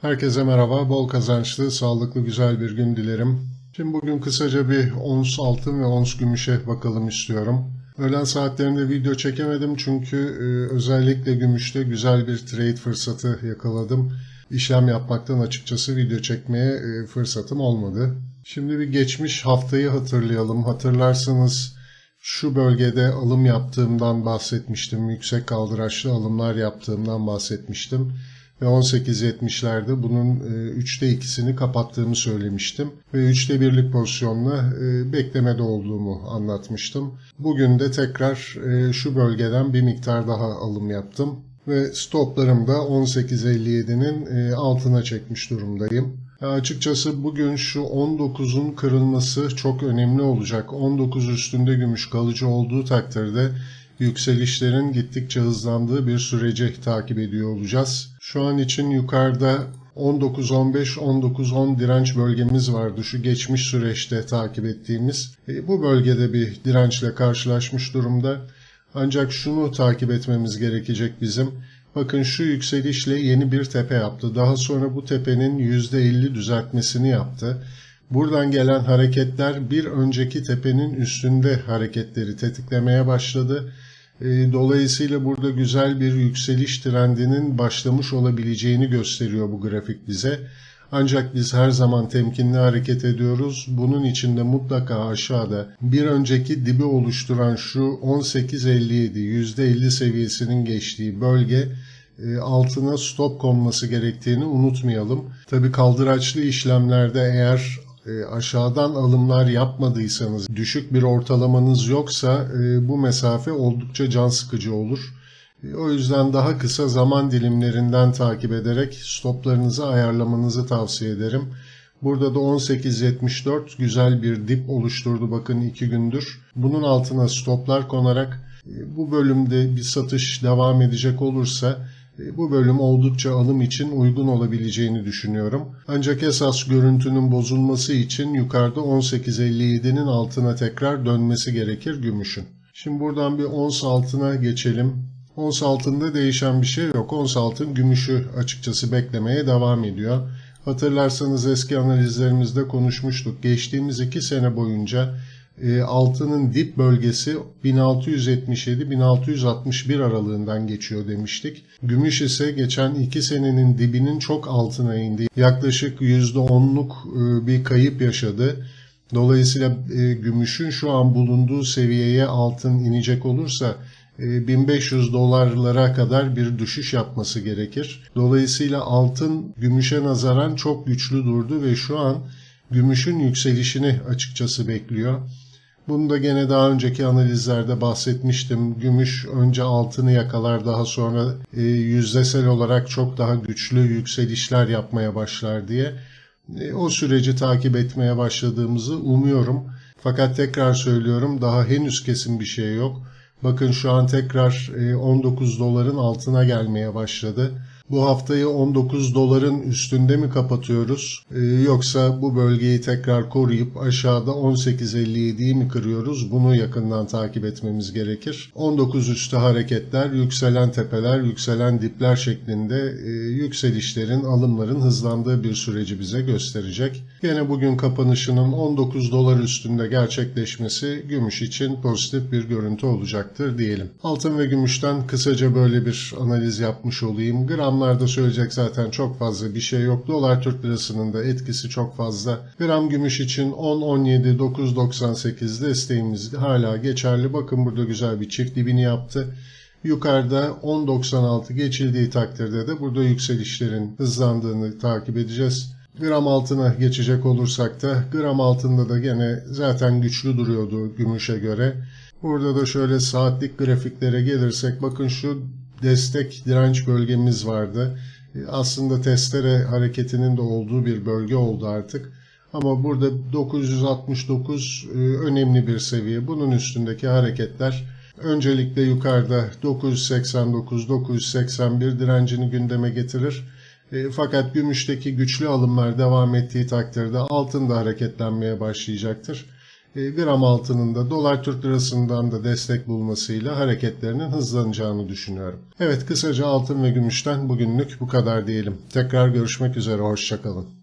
Herkese merhaba, bol kazançlı, sağlıklı, güzel bir gün dilerim. Şimdi bugün kısaca bir ons altın ve ons gümüşe bakalım istiyorum. Öğlen saatlerinde video çekemedim çünkü e, özellikle gümüşte güzel bir trade fırsatı yakaladım. İşlem yapmaktan açıkçası video çekmeye e, fırsatım olmadı. Şimdi bir geçmiş haftayı hatırlayalım. Hatırlarsanız şu bölgede alım yaptığımdan bahsetmiştim. Yüksek kaldıraçlı alımlar yaptığımdan bahsetmiştim. Ve 18.70'lerde bunun e, üçte ikisini kapattığımı söylemiştim. Ve üçte birlik pozisyonla e, beklemede olduğumu anlatmıştım. Bugün de tekrar e, şu bölgeden bir miktar daha alım yaptım. Ve stoplarım da 18.57'nin e, altına çekmiş durumdayım. Ya açıkçası bugün şu 19'un kırılması çok önemli olacak. 19 üstünde gümüş kalıcı olduğu takdirde yükselişlerin gittikçe hızlandığı bir süreci takip ediyor olacağız. Şu an için yukarıda 19-15-19-10 direnç bölgemiz vardı. Şu geçmiş süreçte takip ettiğimiz. E, bu bölgede bir dirençle karşılaşmış durumda. Ancak şunu takip etmemiz gerekecek bizim. Bakın şu yükselişle yeni bir tepe yaptı. Daha sonra bu tepenin %50 düzeltmesini yaptı. Buradan gelen hareketler bir önceki tepenin üstünde hareketleri tetiklemeye başladı. E, Dolayısıyla burada güzel bir yükseliş trendinin başlamış olabileceğini gösteriyor bu grafik bize. Ancak biz her zaman temkinli hareket ediyoruz. Bunun için de mutlaka aşağıda bir önceki dibi oluşturan şu 18.57 %50 seviyesinin geçtiği bölge e, altına stop konması gerektiğini unutmayalım. Tabi kaldıraçlı işlemlerde eğer e, aşağıdan alımlar yapmadıysanız, düşük bir ortalamanız yoksa e, bu mesafe oldukça can sıkıcı olur. E, O yüzden daha kısa zaman dilimlerinden takip ederek stoplarınızı ayarlamanızı tavsiye ederim. Burada da 18.74 güzel bir dip oluşturdu bakın 2 gündür. Bunun altına stoplar konarak e, bu bölümde bir satış devam edecek olursa bu bölüm oldukça alım için uygun olabileceğini düşünüyorum. Ancak esas görüntünün bozulması için yukarıda 18.57'nin altına tekrar dönmesi gerekir gümüşün. Şimdi buradan bir ons altına geçelim. Ons altında değişen bir şey yok. Ons altın gümüşü açıkçası beklemeye devam ediyor. Hatırlarsanız eski analizlerimizde konuşmuştuk. Geçtiğimiz iki sene boyunca e, altının dip bölgesi 1677-1661 aralığından geçiyor demiştik. Gümüş ise geçen iki senenin dibinin çok altına indi. Yaklaşık %10'luk e, bir kayıp yaşadı. Dolayısıyla e, gümüşün şu an bulunduğu seviyeye altın inecek olursa e, 1500 dolarlara kadar bir düşüş yapması gerekir. Dolayısıyla altın gümüşe nazaran çok güçlü durdu ve şu an gümüşün yükselişini açıkçası bekliyor. Bunu da gene daha önceki analizlerde bahsetmiştim. Gümüş önce altını yakalar daha sonra e, yüzdesel olarak çok daha güçlü yükselişler yapmaya başlar diye. E, o süreci takip etmeye başladığımızı umuyorum. Fakat tekrar söylüyorum daha henüz kesin bir şey yok. Bakın şu an tekrar e, 19 doların altına gelmeye başladı. Bu haftayı 19 doların üstünde mi kapatıyoruz Ee, yoksa bu bölgeyi tekrar koruyup aşağıda 18.57'yi mi kırıyoruz? Bunu yakından takip etmemiz gerekir. 19 üstü hareketler, yükselen tepeler, yükselen dipler şeklinde e, yükselişlerin, alımların hızlandığı bir süreci bize gösterecek. Yine bugün kapanışının 19 dolar üstünde gerçekleşmesi gümüş için pozitif bir görüntü olacaktır diyelim. Altın ve gümüşten kısaca böyle bir analiz yapmış olayım. Gramlarda söyleyecek zaten çok fazla bir şey yok. Dolar Türk lirasının da etkisi çok fazla. Gram gümüş için 10-17 9.98 desteğimiz hala geçerli. Bakın burada güzel bir çift dibini yaptı. Yukarıda 10.96 geçildiği takdirde de burada yükselişlerin hızlandığını takip edeceğiz. Gram altına geçecek olursak da gram altında da gene zaten güçlü duruyordu gümüşe göre. Burada da şöyle saatlik grafiklere gelirsek bakın şu destek direnç bölgemiz vardı. E, Aslında testere hareketinin de olduğu bir bölge oldu artık. Ama burada 969 e, önemli bir seviye. Bunun üstündeki hareketler öncelikle yukarıda 989-981 direncini gündeme getirir. E, Fakat gümüşteki güçlü alımlar devam ettiği takdirde altın da hareketlenmeye başlayacaktır. e, gram altının da dolar Türk lirasından da destek bulmasıyla hareketlerinin hızlanacağını düşünüyorum. Evet kısaca altın ve gümüşten bugünlük bu kadar diyelim. Tekrar görüşmek üzere hoşçakalın.